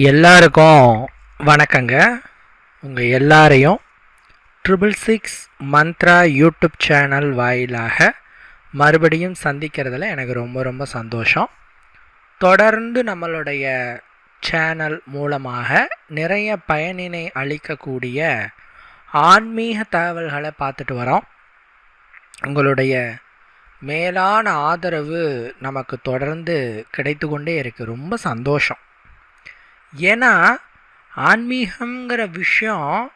எல்லாருக்கும் வணக்கங்க. உங்கள் எல்லாரையும் triple six Mantra YouTube channel வாயிலாக மறுபடியும் சந்திக்கிறதுல எனக்கு ரொம்ப ரொம்ப சந்தோஷம். தொடர்ந்து நம்மளுடைய சேனல் மூலமாக நிறைய பயனினை அளிக்கக்கூடிய ஆன்மீக தகவல்களை பார்த்துட்டு வரோம். உங்களுடைய மேலான ஆதரவு நமக்கு தொடர்ந்து கிடைத்து கொண்டே இருக்குது ரொம்ப சந்தோஷம். ஏன்னா ஆன்மீகங்கிற விஷயம்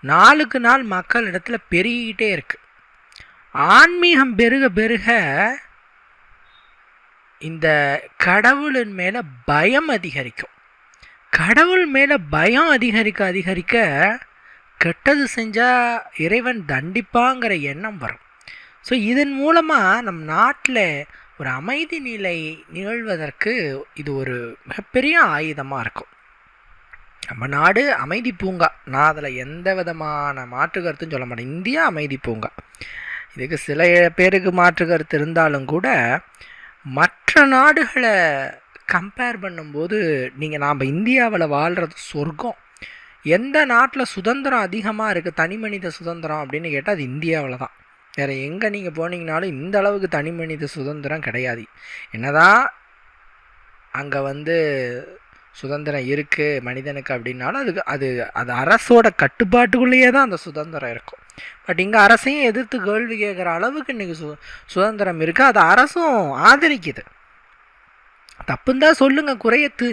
நாளுக்கு நாள் மக்கள் இடத்துல பெருகிக்கிட்டே இருக்கு. ஆன்மீகம் பெருக பெருக இந்த கடவுளின் மேலே பயம் அதிகரிக்கும். கடவுள் மேலே பயம் அதிகரிக்க அதிகரிக்க கெட்டது செஞ்சால் இறைவன் தண்டிப்பாங்கிற எண்ணம் வரும். ஸோ இதன் மூலமாக நம் நாட்டில் ஒரு அமைதி நிலை நிகழ்வதற்கு இது ஒரு மிகப்பெரிய ஆயுதமாக இருக்கும். நம்ம நாடு அமைதி பூங்கா. நான் அதில் எந்த விதமான மாற்று கருத்தும் சொல்ல மாட்டேன். இந்தியா அமைதி பூங்கா. இதுக்கு சில பேருக்கு மாற்று கருத்து இருந்தாலும் கூட மற்ற நாடுகளை கம்பேர் பண்ணும்போது நீங்கள் நாம் இந்தியாவில் வாழ்கிறது சொர்க்கம். எந்த நாட்டில் சுதந்திரம் அதிகமாக இருக்குது தனி மனித சுதந்திரம் அப்படின்னு கேட்டால் அது இந்தியாவில் தான் வேறு எங்கே நீங்கள் போனீங்கனாலும் இந்த அளவுக்கு தனி மனித சுதந்திரம் கிடையாது. என்னதான் அங்கே வந்து சுதந்திரம் இருக்குது மனிதனுக்கு அப்படின்னாலும் அதுக்கு அது அது அரசோட கட்டுப்பாட்டுக்குள்ளேயே தான் அந்த சுதந்திரம் இருக்கும். பட் இங்கே அரசையும் எதிர்த்து கேள்வி கேட்குற அளவுக்கு இன்றைக்கி சு சுதந்திரம் இருக்குது அது அரசும் ஆதரிக்குது. தப்புன்னு தான் சொல்லுங்கள் குறைய தி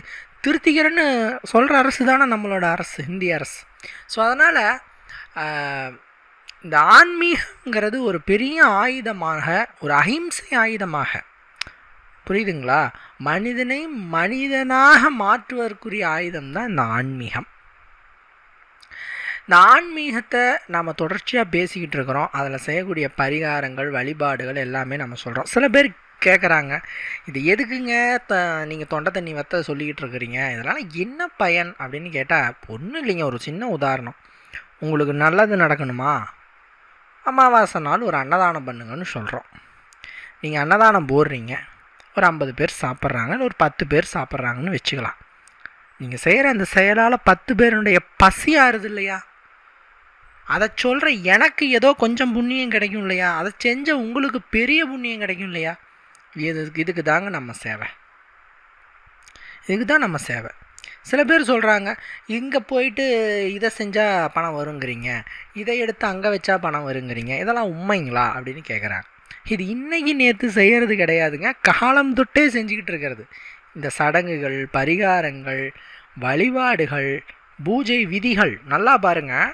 திருத்திக்கிறேன்னு சொல்கிற அரசு தானே நம்மளோட அரசு இந்திய அரசு. ஸோ அதனால் இந்த ஆன்மீகங்கிறது ஒரு பெரிய ஆயுதமாக ஒரு அஹிம்சை ஆயுதமாக. புரியுதுங்களா? மனிதனை மனிதனாக மாற்றுவதற்குரிய ஆயுதம் தான் இந்த ஆன்மீகம். இந்த ஆன்மீகத்தை நாம் தொடர்ச்சியாக பேசிக்கிட்டு இருக்கிறோம். அதில் செய்யக்கூடிய பரிகாரங்கள் வழிபாடுகள் எல்லாமே நம்ம சொல்கிறோம் சில பேர் கேட்குறாங்க இது எதுக்குங்க த நீங்கள் தொண்டை தண்ணி வத்த சொல்லிக்கிட்டு இருக்கிறீங்க? இதனால் என்ன பயன்? அப்படின்னு கேட்டால் ஒன்றும் இல்லைங்க. ஒரு சின்ன உதாரணம். உங்களுக்கு நல்லது நடக்கணுமா? அமாவாசை நாள் ஒரு அன்னதானம் பண்ணுங்கன்னு சொல்கிறோம் நீங்கள் அன்னதானம் போடுறீங்க. ஒரு ஐம்பது பேர் சாப்பிட்றாங்க ஒரு பத்து பேர் சாப்பிட்றாங்கன்னு வச்சுக்கலாம். நீங்கள் செய்கிற அந்த செயலால் பத்து பேருடைய பசி ஆறுது இல்லையா? அதை சொல்கிற எனக்கு ஏதோ கொஞ்சம் புண்ணியம் கிடைக்கும் இல்லையா? அதை செஞ்ச உங்களுக்கு பெரிய புண்ணியம் கிடைக்கும் இல்லையா? இது இதுக்கு தாங்க நம்ம சேவை. இதுக்கு தான் நம்ம சேவை. சில பேர் சொல்கிறாங்க இங்கே போயிட்டு இதை செஞ்சால் பணம் வருங்கிறீங்க இதை எடுத்து அங்கே வச்சா பணம் வருங்கிறீங்க இதெல்லாம் உண்மைங்களா? அப்படின்னு கேட்குறாங்க இது இன்றைக்கி நேற்று செய்கிறது கிடையாதுங்க காலம் தொட்டே செஞ்சுக்கிட்டு இருக்கிறது. இந்த சடங்குகள் பரிகாரங்கள் வழிபாடுகள் பூஜை விதிகள் நல்லா பாருங்கள்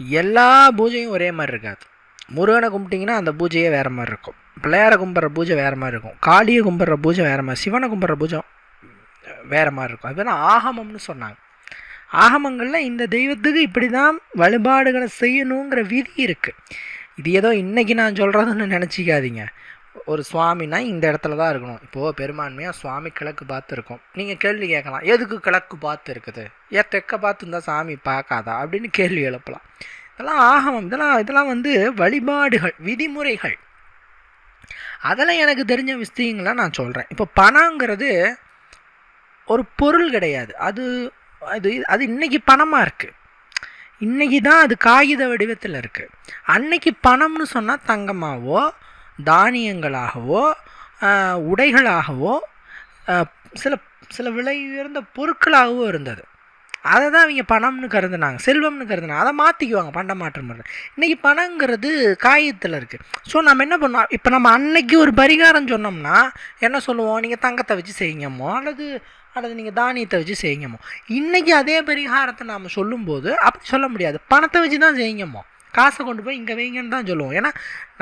எல்லா பூஜையும் ஒரே மாதிரி இருக்காது. முருகனை கும்பிட்டிங்கன்னா அந்த பூஜையே வேறு மாதிரி இருக்கும். பிள்ளையாரை கும்பிட்ற பூஜை வேறு மாதிரி இருக்கும். காளியை கும்பிட்ற பூஜை வேறு மாதிரி சிவனை கும்பிட்ற பூஜை வேறு மாதிரி இருக்கும். அது தான் ஆகமம்னு சொன்னாங்க. ஆகமங்களில் இந்த தெய்வத்துக்கு இப்படி தான் வழிபாடுகளை செய்யணுங்கிற விதி இருக்குது இது ஏதோ இன்றைக்கி நான் சொல்கிறதுன்னு நினச்சிக்காதீங்க. ஒரு சுவாமினா இந்த இடத்துல தான் இருக்கணும். இப்போது பெரும்பான்மையாக சுவாமி கிழக்கு பார்த்து இருக்கும் நீங்கள் கேள்வி கேட்கலாம். எதுக்கு கிழக்கு பார்த்து இருக்குது ஏன் தெற்க பார்த்து இருந்தால் சாமி பார்க்காதா? அப்படின்னு கேள்வி எழுப்பலாம். இதெல்லாம் ஆகமம். இதெல்லாம் இதெல்லாம் வந்து வழிபாடுகள் விதிமுறைகள். அதெல்லாம் எனக்கு தெரிஞ்ச விஷயங்களை நான் சொல்கிறேன் இப்போ பணங்கிறது ஒரு பொருள் கிடையாது. அது அது அது இன்றைக்கி பணமாக இருக்குது இன்றைக்கி தான் அது காகித வடிவத்தில் இருக்குது அன்னைக்கு பணம்னு சொன்னால் தங்கமாகவோ தானியங்களாகவோ உடைகளாகவோ சில சில விலை உயர்ந்த பொருட்களாகவோ இருந்தது. அதை தான் அவங்க பணம்னு கருதுனாங்க. செல்வம்னு கருதுனாங்க. அதை மாற்றிக்குவாங்க பண்ட மாற்றம் பண்ணுறது இன்றைக்கி பணங்கிறது காகிதத்தில் இருக்குது ஸோ நம்ம என்ன பண்ணோம் இப்போ நம்ம அன்னைக்கு ஒரு பரிகாரம் சொன்னோம்னா என்ன சொல்லுவோம்? நீங்கள் தங்கத்தை வச்சு செய்யுங்கம்மோ. அல்லது அல்லது நீங்கள் தானியத்தை வச்சு செய்யுங்கம்மோ. இன்றைக்கி அதே பரிகாரத்தை நாம் சொல்லும்போது அப்படி சொல்ல முடியாது. பணத்தை வச்சு தான் செய்யுங்கம்மோ. காசை கொண்டு போய் இங்கே வைங்கன்னு தான் சொல்லுவோம். ஏன்னா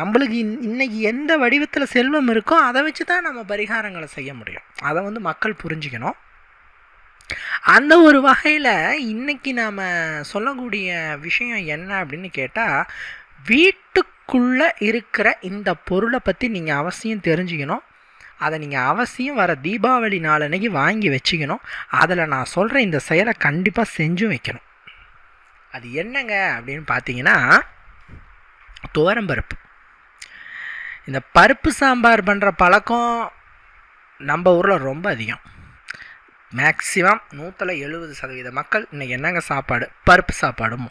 நம்மளுக்கு இன் இன்றைக்கி எந்த வடிவத்தில் செல்வம் இருக்கோ அதை வச்சு தான் நம்ம பரிகாரங்களை செய்ய முடியும். அதை வந்து மக்கள் புரிஞ்சுக்கணும். அந்த ஒரு வகையில் இன்றைக்கி நாம் சொல்லக்கூடிய விஷயம் என்ன அப்படின்னு கேட்டால் வீட்டுக்குள்ளே இருக்கிற இந்த பொருளை பற்றி நீங்கள் அவசியம் தெரிஞ்சுக்கணும். அதை நீங்கள் அவசியம் வர தீபாவளி நாளன்னைக்கு வாங்கி வச்சுக்கணும். அதில் நான் சொல்கிற இந்த செயலை கண்டிப்பாக செஞ்சும் வைக்கணும். அது என்னங்க அப்படின்னு பார்த்தீங்கன்னா துவரம்பருப்பு இந்த பருப்பு சாம்பார் பண்ணுற பழக்கம் நம்ம ஊரில் ரொம்ப அதிகம். மேக்ஸிமம் நூற்றில் எழுபது சதவீத மக்கள் இன்றைக்கி என்னங்க சாப்பாடு? பருப்பு சாப்பாடும்.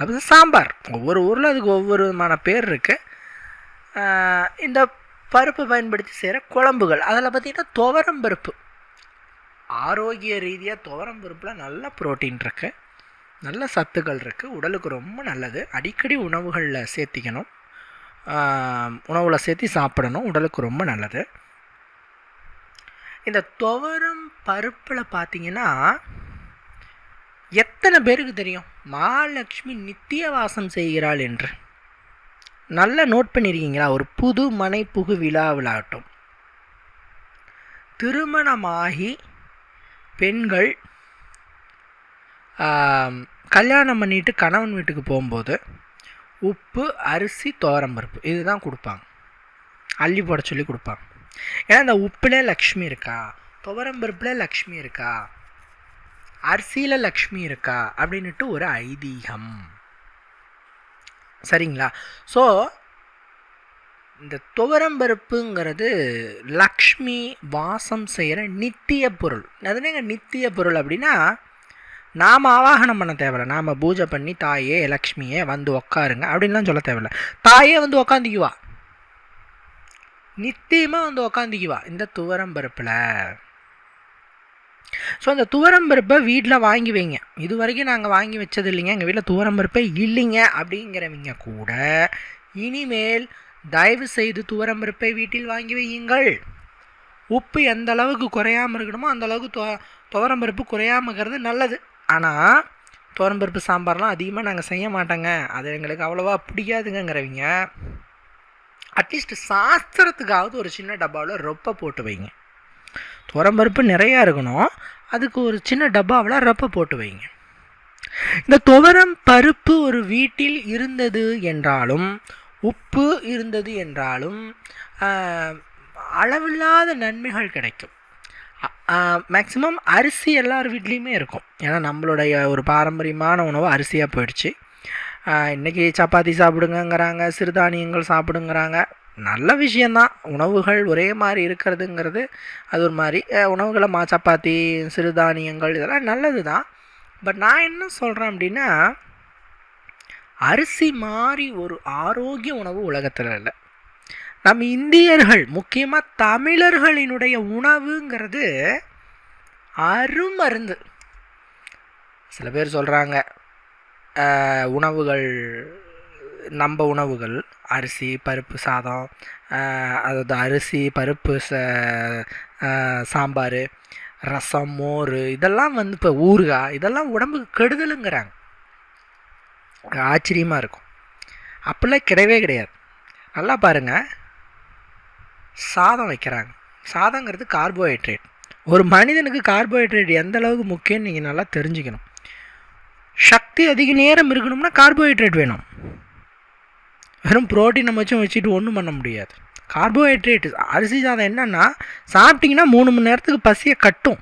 அது சாம்பார். ஒவ்வொரு ஊரில் அதுக்கு ஒவ்வொரு விதமான பேர் இருக்குது இந்த பருப்பு பயன்படுத்தி செய்கிற குழம்புகள். அதில் பார்த்திங்கன்னா துவரம் பருப்பு. ஆரோக்கிய ரீதியாக துவரம் பருப்பில் நல்ல ப்ரோட்டீன் இருக்குது நல்ல சத்துக்கள் இருக்குது உடலுக்கு ரொம்ப நல்லது. அடிக்கடி உணவுகளில் சேர்த்திக்கணும். உணவில் சேர்த்தி சாப்பிடணும். உடலுக்கு ரொம்ப நல்லது. இந்த துவரம் பருப்பில் பார்த்தீங்கன்னா எத்தனை பேருக்கு தெரியும்? மகாலட்சுமி நித்திய வாசம் செய்கிறாள் என்று. நல்லா நோட் பண்ணியிருக்கீங்களா ஒரு புது மனை புகு விழாவிலாட்டும். திருமணமாகி பெண்கள் கல்யாணம் பண்ணிட்டு கணவன் வீட்டுக்கு போகும்போது உப்பு அரிசி தோரம்பருப்பு இதுதான் கொடுப்பாங்க. அள்ளி போட சொல்லி கொடுப்பாங்க. ஏன்னா இந்த உப்பில் லக்ஷ்மி இருக்கா? துவரம்பருப்பில் லக்ஷ்மி இருக்கா? அரிசியில் லக்ஷ்மி இருக்கா? அப்படின்ட்டு ஒரு ஐதீகம். சரிங்களா? ஸோ இந்த துவரம்பருப்புங்கிறது லக்ஷ்மி வாசம் செய்கிற நித்திய பொருள். அதுனங்க நித்திய பொருள் அப்படின்னா நாம் ஆவாகனம் பண்ண தேவையில்ல. நாம் பூஜை பண்ணி தாயே லக்ஷ்மியே வந்து உக்காருங்க அப்படின்லாம் சொல்ல தேவையில்ல. தாயே வந்து உக்காந்துக்குவா. நித்தியமாக வந்து உக்காந்துக்குவா. இந்த துவரம் பருப்பில் ஸோ அந்த துவரம் பருப்பை வீட்டில் வாங்கி வைங்க. இது வரைக்கும் நாங்கள் வாங்கி வச்சது இல்லைங்க எங்கள் வீட்டில் துவரம் பருப்பே இல்லைங்க. அப்படிங்கிறவங்க கூட இனிமேல் தயவு செய்து துவரம் பருப்பை வீட்டில் வாங்கி வையுங்கள். உப்பு எந்த அளவுக்கு குறையாமல் இருக்கணுமோ அந்த அளவுக்கு துவ துவரம் பருப்பு குறையாமக்கிறது நல்லது. ஆனால் துவரம் பருப்பு சாம்பார்லாம் அதிகமாக நாங்கள் செய்ய மாட்டோங்க. அது எங்களுக்கு அவ்வளோவா பிடிக்காதுங்கிறவங்க அட்லீஸ்ட் சாஸ்திரத்துக்காவது ஒரு சின்ன டப்பாவில் ரொப்ப போட்டு வைங்க. துவரம்பருப்பு நிறையா இருக்கணும். அதுக்கு ஒரு சின்ன டப்பாவில் ரப்பை போட்டு வைங்க. இந்த துவரம் பருப்பு ஒரு வீட்டில் இருந்தது என்றாலும் உப்பு இருந்தது என்றாலும் அளவில்லாத நன்மைகள் கிடைக்கும். மேக்ஸிமம் அரிசி எல்லார் வீட்லேயுமே இருக்கும். ஏன்னா நம்மளுடைய ஒரு பாரம்பரியமான உணவு அரிசியாக போயிடுச்சு. இன்றைக்கி சப்பாத்தி சாப்பிடுங்கங்கிறாங்க சிறுதானியங்கள் சாப்பிடுங்கிறாங்க. நல்ல விஷயந்தான். உணவுகள் ஒரே மாதிரி இருக்கிறதுங்கிறது அது ஒரு மாதிரி. உணவுகளை மா சப்பாத்தி சிறுதானியங்கள் இதெல்லாம் நல்லது தான் பட் நான் என்ன சொல்கிறேன் அப்படின்னா அரிசி மாதிரி ஒரு ஆரோக்கிய உணவு உலகத்தில் இல்லை. நம் இந்தியர்கள் முக்கியமாக தமிழர்களினுடைய உணவுங்கிறது அருமருந்து. சில பேர் சொல்கிறாங்க உணவுகள் நம்ம உணவுகள் அரிசி பருப்பு சாதம் அதாவது அரிசி பருப்பு ச சாம்பார் ரசம் மோர் இதெல்லாம் வந்து இப்போ ஊறுகாய் இதெல்லாம் உடம்புக்கு கெடுதலுங்கிறாங்க. ஆச்சரியமாக இருக்கும். அப்படிலாம் கிடையவே கிடையாது. நல்லா பாருங்கள் சாதம் வைக்கிறாங்க. சாதங்கிறது கார்போஹைட்ரேட் ஒரு மனிதனுக்கு கார்போஹைட்ரேட் எந்த அளவுக்கு முக்கியம்னு நீங்கள் நல்லா தெரிஞ்சுக்கணும். சக்தி அதிக நேரம் இருக்கணும்னா கார்போஹைட்ரேட் வேணும். வெறும் ப்ரோட்டீனை வச்சும் வச்சுட்டு ஒன்றும் பண்ண முடியாது. கார்போஹைட்ரேட் அரிசி சாதம் என்னென்னா சாப்பிட்டிங்கன்னா மூணு மணி நேரத்துக்கு பசியை கட்டும்.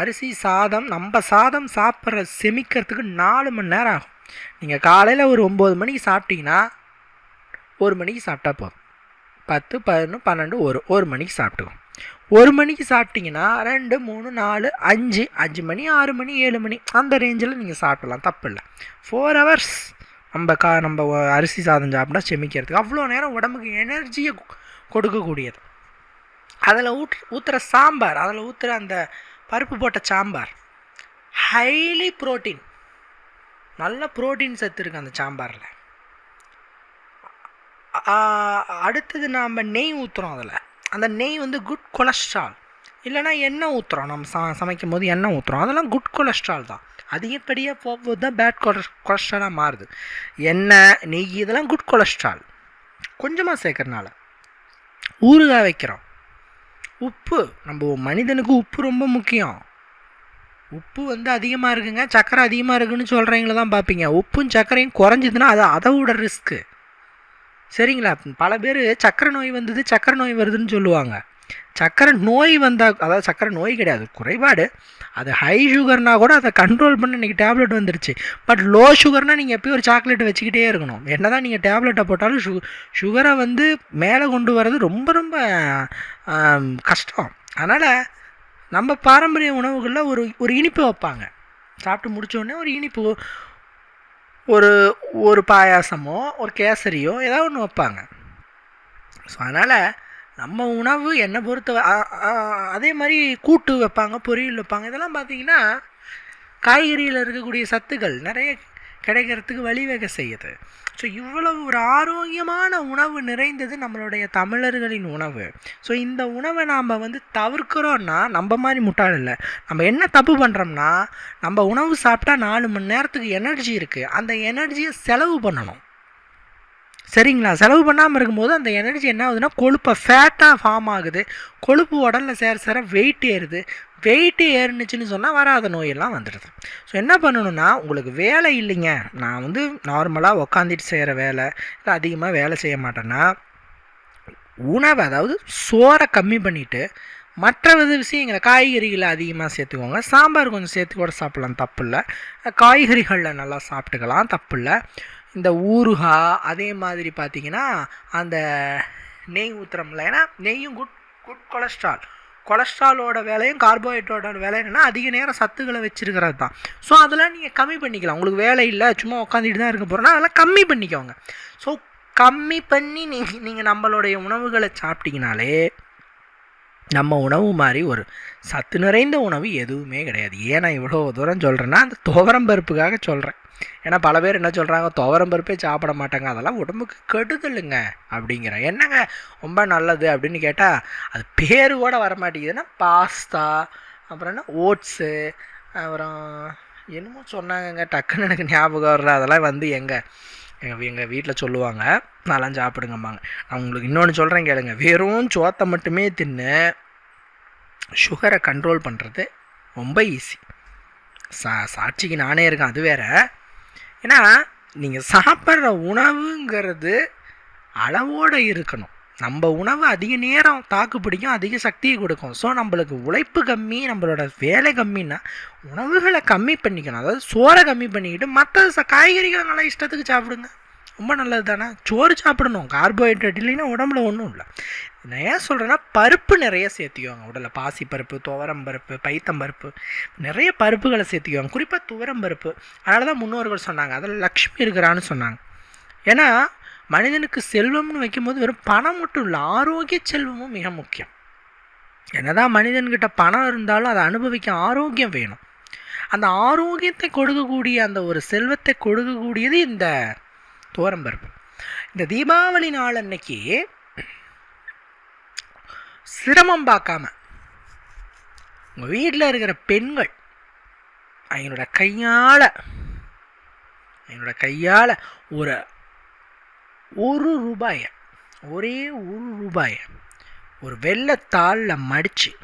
அரிசி சாதம் நம்ம சாதம் சாப்பிட்ற செமிக்கிறதுக்கு நாலு மணி நேரம் ஆகும். நீங்கள் காலையில் ஒரு ஒம்பது மணிக்கு சாப்பிட்டிங்கன்னா ஒரு மணிக்கு சாப்பிட்டா போதும். பத்து பதினொன்று பன்னெண்டு ஒரு ஒரு மணிக்கு சாப்பிட்டுக்கும் ஒரு மணிக்கு சாப்பிட்டிங்கன்னா ரெண்டு மூணு நாலு அஞ்சு அஞ்சு மணி ஆறு மணி ஏழு மணி அந்த ரேஞ்சில் நீங்கள் சாப்பிடலாம். தப்பு இல்லை ஃபோர் ஹவர்ஸ் நம்ம கா நம்ம அரிசி சாதம் சாப்பிட்டா செமிக்கிறதுக்கு அவ்வளோ நேரம் உடம்புக்கு எனர்ஜியை கொடுக்கக்கூடியது. அதில் ஊற்று ஊற்றுற சாம்பார் அதில் ஊற்றுற அந்த பருப்பு போட்ட சாம்பார் ஹைலி ப்ரோட்டீன் நல்ல ப்ரோட்டீன் சத்து இருக்குது அந்த சாம்பாரில். அடுத்தது நாம் நெய் ஊற்றுறோம் அதில். அந்த நெய் வந்து குட் கொலஸ்ட்ரால் இல்லைனா எண்ணெய் ஊற்றுறோம் நம்ம ச சமைக்கும் போது எண்ணெய் ஊற்றுறோம் அதெல்லாம் குட் கொலஸ்ட்ரால் தான். அதிகப்படியாக போகும்போது தான் பேட் கொலஸ்ட்ராலாக மாறுது. எண்ணெய் நெய் இதெல்லாம் குட் கொலஸ்ட்ரால் கொஞ்சமாக சேர்க்கறனால ஊறுகாய் வைக்கிறோம். உப்பு நம்ம மனிதனுக்கு உப்பு ரொம்ப முக்கியம். உப்பு வந்து அதிகமாக இருக்குங்க. சக்கரை அதிகமாக இருக்குன்னு சொல்கிறவங்கள தான் பார்ப்பீங்க. உப்பும் சர்க்கரையும் குறைஞ்சிதுன்னா அது அதை விட ரிஸ்க்கு சரிங்களா? பல பேர் சக்கரை நோய் வந்தது சக்கரை நோய் வருதுன்னு சொல்லுவாங்க. சக்கரை நோய் வந்தால் அதாவது சக்கரை நோய் கிடையாது குறைபாடு. அது ஹை சுகர்னால் கூட அதை கண்ட்ரோல் பண்ண இன்றைக்கி டேப்லெட் வந்துருச்சு. பட் லோ சுகர்னால் நீங்கள் எப்போயும் ஒரு சாக்லேட் வச்சுக்கிட்டே இருக்கணும். என்ன தான் நீங்கள் டேப்லெட்டை போட்டாலும் சு சுகரை வந்து மேலே கொண்டு வர்றது ரொம்ப ரொம்ப கஷ்டம். அதனால் நம்ம பாரம்பரிய உணவுகளில் ஒரு ஒரு இனிப்பு வைப்பாங்க. சாப்பிட்டு முடித்தோடனே ஒரு இனிப்பு ஒரு ஒரு பாயாசமோ ஒரு கேசரியோ ஏதாவது ஒன்று வைப்பாங்க. ஸோ அதனால் நம்ம உணவு என்னை பொறுத்த அதே மாதிரி கூட்டு வைப்பாங்க பொரியல் வைப்பாங்க. இதெல்லாம் பார்த்தீங்கன்னா காய்கறியில் இருக்கக்கூடிய சத்துக்கள் நிறைய கிடைக்கிறதுக்கு வழிவகை செய்யுது. ஸோ இவ்வளவு ஒரு ஆரோக்கியமான உணவு நிறைந்தது நம்மளுடைய தமிழர்களின் உணவு. ஸோ இந்த உணவை நாம் வந்து தவிர்க்கிறோன்னா நம்ம மாதிரி முட்டாள் இல்லை. நம்ம என்ன தப்பு பண்ணுறோம்னா நம்ம உணவு சாப்பிட்டா நாலு மணி நேரத்துக்கு எனர்ஜி இருக்குது அந்த எனர்ஜியை செலவு பண்ணணும். சரிங்களா? செலவு பண்ணாமல் இருக்கும்போது அந்த எனர்ஜி என்ன ஆகுதுன்னா கொழுப்பை ஃபேட்டாக ஃபார்ம் ஆகுது. கொழுப்பு உடலில் சேர சேர வெயிட் ஏறுது. வெயிட்டு ஏறுனுச்சுன்னு சொன்னால் வராத நோயெல்லாம் வந்துடுது. ஸோ என்ன பண்ணணும்னா உங்களுக்கு வேலை இல்லைங்க. நான் வந்து நார்மலாக உக்காந்துட்டு செய்கிற வேலை இல்லை அதிகமாக வேலை செய்ய மாட்டேன்னா உணவை அதாவது சோறை கம்மி பண்ணிவிட்டு மற்ற வித விஷயங்களை காய்கறிகளை அதிகமாக சேர்த்துக்கோங்க. சாம்பார் கொஞ்சம் சேர்த்து கூட சாப்பிட்லாம். தப்பு இல்லை காய்கறிகளில் நல்லா சாப்பிட்டுக்கலாம். தப்பு இல்லை இந்த ஊறுகா அதே மாதிரி பார்த்தீங்கன்னா அந்த நெய் ஊற்றுறோம்ல ஏன்னா நெய்யும் குட் குட் கொலஸ்ட்ரால் கொலஸ்ட்ராலோட வேலையும் கார்போஹைட்ரேட்டோட வேலை என்னென்னா அதிக நேரம் சத்துக்களை வச்சிருக்கிறது தான். ஸோ அதெல்லாம் நீங்கள் கம்மி பண்ணிக்கலாம். உங்களுக்கு வேலை இல்லை சும்மா உட்காந்துட்டு தான் இருக்க போகிறோன்னா அதெல்லாம் கம்மி பண்ணிக்கோங்க. ஸோ கம்மி பண்ணி நீங்கள் நீங்கள் நம்மளுடைய உணவுகளை சாப்பிட்டீங்கனாலே நம்ம உணவு மாதிரி ஒரு சத்து நிறைந்த உணவு எதுவுமே கிடையாது. ஏன் நான் இவ்வளோ தூரம் சொல்கிறேன்னா அந்த துவரம் பருப்புக்காக சொல்கிறேன் ஏன்னா பல பேர் என்ன சொல்கிறாங்க துவரம் பருப்பே சாப்பிட மாட்டாங்க. அதெல்லாம் உடம்புக்கு கெடுதலுங்க அப்படிங்கிறேன் என்னங்க ரொம்ப நல்லது அப்படின்னு கேட்டால் அது பேர் கூட வரமாட்டேங்குதுன்னா பாஸ்தா அப்புறம் என்ன ஓட்ஸு அப்புறம் என்னமோ சொன்னாங்கங்க டக்குன்னு எனக்கு ஞாபகம் வரல. அதெல்லாம் வந்து எங்கே எங்கள் எங்கள் வீட்டில் சொல்லுவாங்க நல்லா சாப்பிடுங்கம்பாங்க. நான் உங்களுக்கு இன்னொன்று சொல்கிறேன் கேளுங்க வெறும் சோத்தை மட்டுமே தின்னு சுகரை கண்ட்ரோல் பண்ணுறது ரொம்ப ஈஸி சா சாட்சிக்கு நானே இருக்கேன் அது வேற. ஏன்னா நீங்கள் சாப்பிட்ற உணவுங்கிறது அளவோடு இருக்கணும். நம்ம உணவு அதிக நேரம் தாக்கு பிடிக்கும் அதிக சக்தியை கொடுக்கும். ஸோ நம்மளுக்கு உழைப்பு கம்மி நம்மளோட வேலை கம்மின்னா உணவுகளை கம்மி பண்ணிக்கணும். அதாவது சோறை கம்மி பண்ணிக்கிட்டு மற்ற காய்கறிகளை நல்லா இஷ்டத்துக்கு சாப்பிடுங்க. ரொம்ப நல்லது தானே? சோறு சாப்பிடணும். கார்போஹைட்ரேட் இல்லைன்னா உடம்புல ஒன்றும் இல்லை. நான் ஏன் சொல்கிறேன்னா பருப்பு நிறைய சேர்த்துக்குவாங்க. உடலில் பாசி பருப்பு துவரம் பருப்பு பைத்தம் பருப்பு நிறைய பருப்புகளை சேர்த்துக்குவாங்க. குறிப்பாக துவரம் பருப்பு. அதனால தான் முன்னோர்கள் சொன்னாங்க. அதில் லக்ஷ்மி இருக்கிறான்னு சொன்னாங்க. ஏன்னா மனிதனுக்கு செல்வம்னு வைக்கும்போது வெறும் பணம் மட்டும் இல்லை ஆரோக்கிய செல்வமும் மிக முக்கியம். என்னதான் மனிதன்கிட்ட பணம் இருந்தாலும் அதை அனுபவிக்க ஆரோக்கியம் வேணும். அந்த ஆரோக்கியத்தை கொடுக்கக்கூடிய அந்த ஒரு செல்வத்தை கொடுக்கக்கூடியது இந்த தோரம்பருப்பு இந்த தீபாவளி நாள் அன்னைக்கு சிரமம் பார்க்காம உங்கள் வீட்டில் இருக்கிற பெண்கள் என்னோட கையால் என்னோட கையால் ஒரு ஒரு ரூபாயை ஒரே ஒரு ரூபாயை ஒரு வெள்ளத்தாளில் மடித்து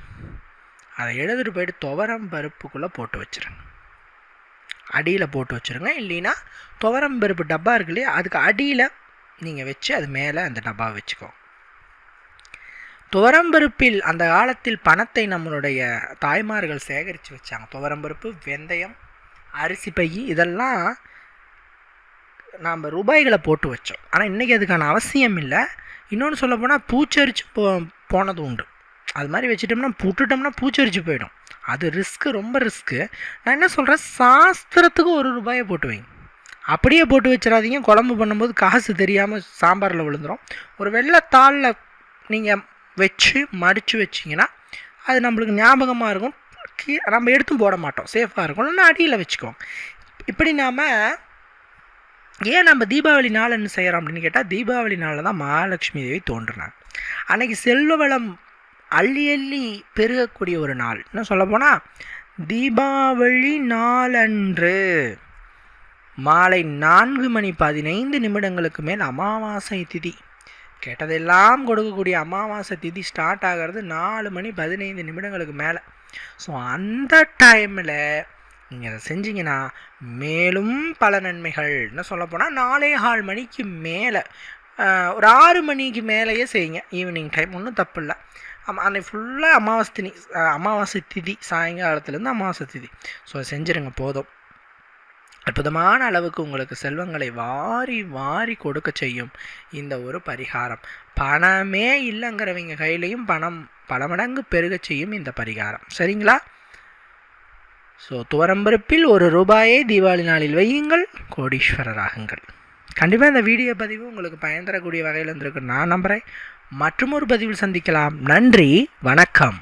அதை எழுதிட்டு போயிட்டு துவரம் பருப்புக்குள்ளே போட்டு வச்சுருங்க. அடியில் போட்டு வச்சுருங்க. இல்லைன்னா துவரம் பருப்பு டப்பா இருக்கு இல்லையா அதுக்கு அடியில் நீங்கள் வச்சு அது மேலே அந்த டப்பாவை வச்சுக்கோ. துவரம்பருப்பில் அந்த காலத்தில் பணத்தை நம்மளுடைய தாய்மார்கள் சேகரித்து வச்சாங்க. துவரம்பருப்பு வெந்தயம் அரிசி பை இதெல்லாம் நாம் ரூபாய்களை போட்டு வச்சோம். ஆனால் இன்றைக்கி அதுக்கான அவசியம் இல்லை. இன்னொன்று சொல்ல போனால் பூச்சரிச்சு போ போனது உண்டு. அது மாதிரி வச்சுட்டோம்னா விட்டுட்டோம்னா பூச்சரிச்சு போயிடும். அது ரிஸ்க்கு ரொம்ப ரிஸ்க்கு நான் என்ன சொல்கிறேன் சாஸ்திரத்துக்கு ஒரு ரூபாயை போட்டு வைங்க. அப்படியே போட்டு வச்சிடாதீங்க. குழம்பு பண்ணும்போது காசு தெரியாமல் சாம்பாரில் விழுந்துடும் ஒரு வெள்ளைத்தாளில் நீங்கள் வச்சு மடித்து வச்சிங்கன்னா அது நம்மளுக்கு ஞாபகமாக இருக்கும். கீ நம்ம எடுத்தும் போட மாட்டோம். சேஃபாக இருக்கும். இல்லைன்னா அடியில் வச்சுக்குவோம். இப்படி நாம் ஏன் நம்ம தீபாவளி நாள் என்ன செய்கிறோம் அப்படின்னு கேட்டால் தீபாவளி நாளில் தான் மகாலட்சுமி தேவி தோன்றுனாங்க அன்றைக்கி செல்வ வளம் அள்ளி அள்ளி பெருகக்கூடிய ஒரு நாள். என்ன சொல்ல போனால் தீபாவளி நாளன்று மாலை நான்கு மணி பதினைந்து நிமிடங்களுக்கு மேல் அமாவாசை திதி. கேட்டதெல்லாம் கொடுக்கக்கூடிய அமாவாசை திதி ஸ்டார்ட் ஆகிறது நாலு மணி பதினைந்து நிமிடங்களுக்கு மேலே. ஸோ அந்த டைமில் நீங்கள் அதை செஞ்சீங்கன்னா மேலும் பல நன்மைகள்னு சொல்லப்போனால் நாலே கால் மணிக்கு மேலே ஒரு ஆறு மணிக்கு மேலேயே செய்யுங்க. ஈவினிங் டைம் ஒன்றும் தப்பு இல்லை. அம் அன்னைக்கு ஃபுல்லாக அமாவாசை தினி அமாவாசை திதி சாயங்காலத்துலேருந்து அமாவாசை திதி. ஸோ செஞ்சுருங்க போதும். அற்புதமான அளவுக்கு உங்களுக்கு செல்வங்களை வாரி வாரி கொடுக்க செய்யும் இந்த ஒரு பரிகாரம். பணமே இல்லைங்கிறவங்க கையிலையும் பணம் பல மடங்கு பெருக செய்யும் இந்த பரிகாரம். சரிங்களா? ஸோ துவரம்பருப்பில் ஒரு ரூபாயை தீபாவளி நாளில் வையுங்கள் கோடீஸ்வரராகுங்கள். கண்டிப்பாக இந்த வீடியோ பதிவு உங்களுக்கு பயன் தரக்கூடிய வகையில் இருந்திருக்கு நான் நம்புகிறேன் மற்றும் ஒரு பதிவில் சந்திக்கலாம். நன்றி வணக்கம்.